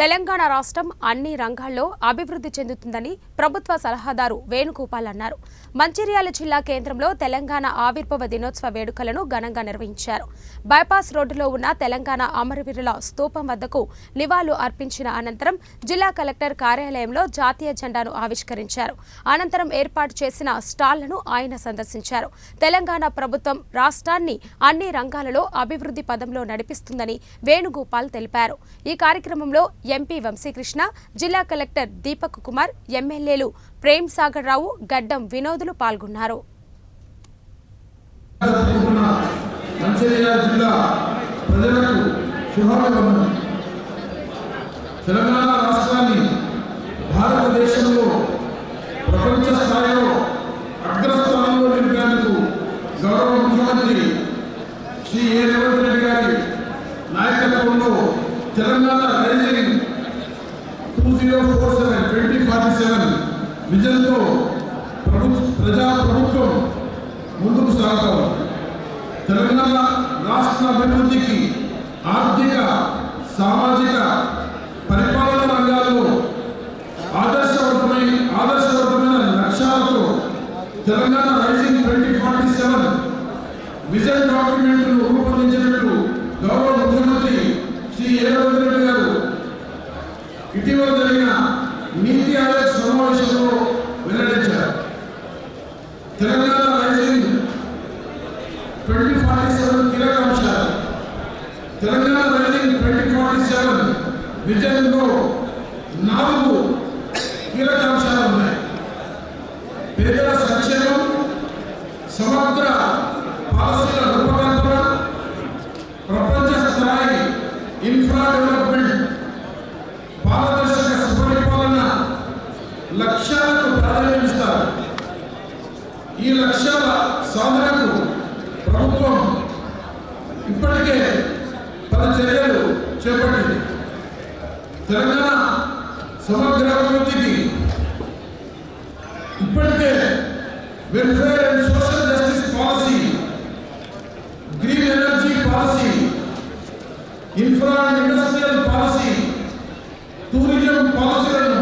తెలంగాణ రాష్ట్రం అన్ని రంగాల్లో అభివృద్ధి చెందుతుందని ప్రభుత్వ సలహాదారు వేణుగోపాల్ అన్నారు. మంచిర్యాల జిల్లా కేంద్రంలో తెలంగాణ ఆవిర్భవ దినోత్సవ వేడుకలను ఘనంగా నిర్వహించారు. బైపాస్ రోడ్డులో ఉన్న తెలంగాణ అమరవీరుల స్తూపం వద్దకు నివాళులు అర్పించిన అనంతరం జిల్లా కలెక్టర్ కార్యాలయంలో జాతీయ జెండాను ఆవిష్కరించారు. అనంతరం ఏర్పాటు చేసిన స్టాళ్ళను ఆయన సందర్శించారు. తెలంగాణ ప్రభుత్వం రాష్ట్రాన్ని అన్ని రంగాలలో అభివృద్ధి పదంలో నడిపిస్తుందని వేణుగోపాల్ తెలిపారు. ఈ కార్యక్రమంలో ఎంపీ వంశీకృష్ణ జిల్లా కలెక్టర్ దీపక్ కుమార్ ఎమ్మెల్యేలు ప్రేమ్ సాగర్ రావు గడ్డం వినోదులు పాల్గొన్నారు. తెలంగాణ రాష్ట్రాన్ని భారతదేశంలో ప్రపంచ స్థాయిలో అగ్రస్థానంలో నిలిపేందుకు గౌరవ ముఖ్యమంత్రి శ్రీ ఏ రేవంత్ రెడ్డి గారి నాయకత్వంలో Telangana rising zero four seven twenty forty seven విజన్తో ప్రభు ప్రజా ప్రభుత్వం ముందుకు సాగుతాం. తెలంగాణ రాష్ట్ర అభివృద్ధికి ఆర్థిక సామాజిక పరిపాలన రంగాల్లో ఆదర్శవంతమైన ఆదర్శవంతమైన లక్ష్యాలతో Telangana rising twenty forty seven vision డాక్యుమెంట్ను రూపొందించినట్లు గౌరవ ముఖ్యమంత్రి శ్రీ ఏ రేవంత్ రెడ్డి గారు ఇటీవల జరిగిన నీతి ఆయోగ్ సమావేశంలో వెల్లడించారు Telangana rising twenty forty seven కీలక అంశాలు. Telangana rising twenty forty seven విజన్లో నాలుగు కీలక అంశాలు ఉన్నాయి. పేదల సంక్షేమం సమగ్ర పాలసీల రూపకల్పన ప్రపంచ స్థాయి ఇన్ఫ్రా డెవలప్మెంట్ పారదర్శక సుపరిపాలన లక్ష్యాలకు ప్రాధాన్యమిస్తారు. ఈ లక్ష్యాల సాధనకు ప్రభుత్వం ఇప్పటికే పలు చర్యలు చేపట్టింది. తెలంగాణ సమగ్ర అభివృద్ధికి ఇప్పటికే welfare and social justice policy green energy policy infra and industrial policy tourism పాలసీలను